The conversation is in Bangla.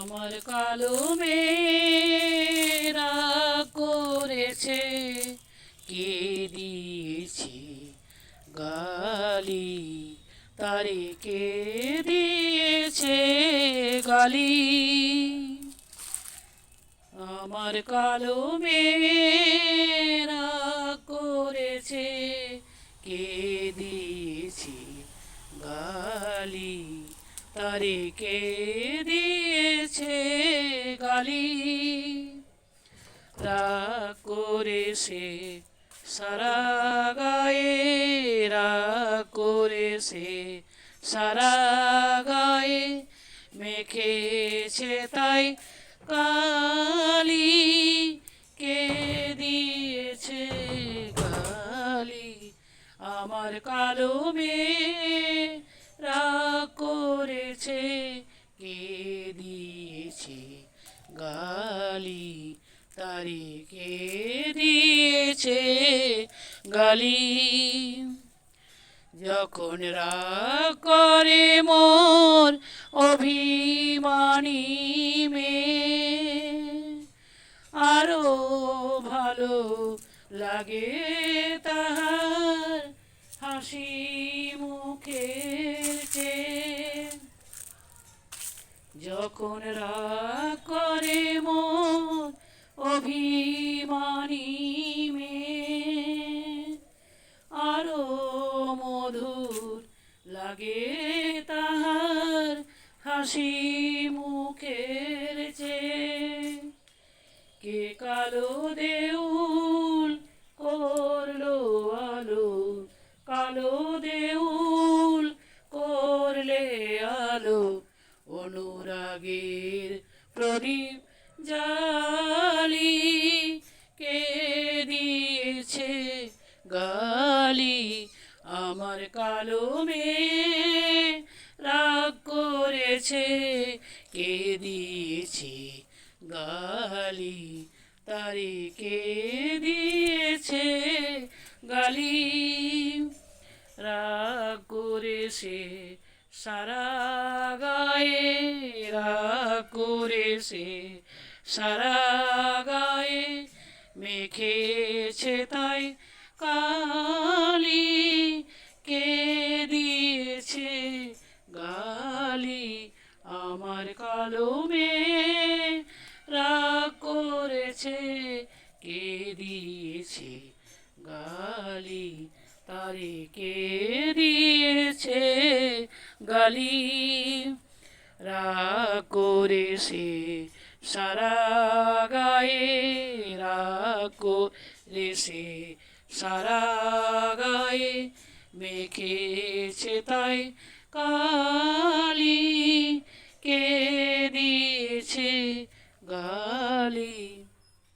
আমার কালো মেয়েরা করেছে। কে দিয়েছে গালি? তারে কে দিয়েছে গালি? আমার কালো মেয়েরা করেছে। কে দিয়েছে গালি? তারে কে দিয়েছে গালি। রাগ করে সে সারা গায়ে রাগ করে সে সারা গায়ে মেখেছে তাই কালি। কে দিয়েছে গালি? আমার কালো মেয়ে গালি তারি কে দিয়েছে গালি। যখন রাগ করে মোর অভিমানী মেয়ে, আরও ভালো লাগে তাহার হাসি মুখের যখন রাগ করে মন অভিমানী মেয়ে, আরও মধুর লাগে তাহার হাসি মুখের চেয়ে। কে কালো দেউল করল আলো, কালো দেউল করলে আলো অনুরাগের প্রদীপ জালি কে দিয়েছে গালি? আমার কালো মেয়ে রাগ করেছে। কে দিয়েছে গালি? তারে কে দিয়েছে গালি? রাগ করে সে সারা গায়ে রাগ করে সারা গায়ে মেখেছে তাই কালি কে দিয়েছে গালি আমার কালো মেয়ে রাগ করেছে কে দিয়েছে গালি, তারে কে দিয়েছে? গালি। রাগ করে সে সারা গায়ে, রাগ করে সে সারা গায়ে। মেখেছে তাই কালি, কে দিয়েছে গালি?